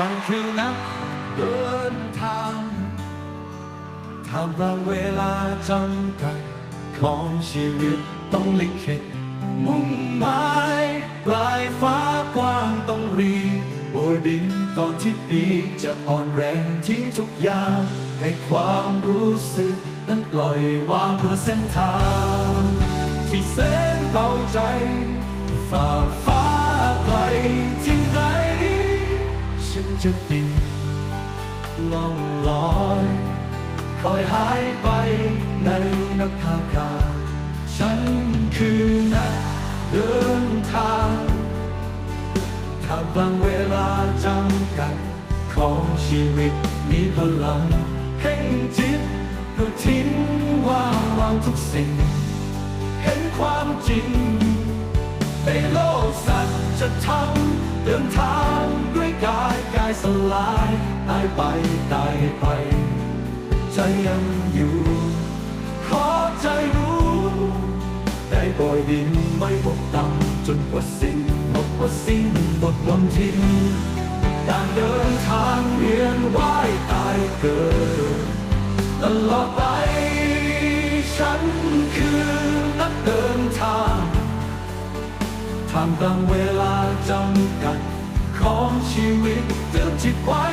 ฉันคือนักเดินทางทำลางเวลาจำกัดของชีวิตต้องลิขิตมุ่งหมายปลายฟ้ากว้างต้องรีบบนดินก่อนที่ปีจะอ่อนแรงทิ้งทุกอย่างให้ความรู้สึกนั้นปล่อยวางเพื่อเส้นทางที่แสนเบาใจฝ่า ฉันจะบินล่องลอยคอยหายไปในนักอากาศฉันคือนักเดินทางถ้าบางเวลาจำกัดของชีวิตมีพลังเพ่งจิตเพื่อทิ้งว่างวางทุกสิ่ง เห็นความจริงในโลกสัตว์จธรรมเดินทางายกายสลายตายไปตายไป ใจยังอยู่ ขอใจรู้ ได้ปล่อยดินไม่บกต่ำจนกว่าสิ้นหมดว่าสิ้นหมดลมทิ้งการเดินทางเวียนว่ายตายเกิดตลอดไป ฉันคือนักเดินทางทำกลางเวลาจำกัดของชีวิต เตื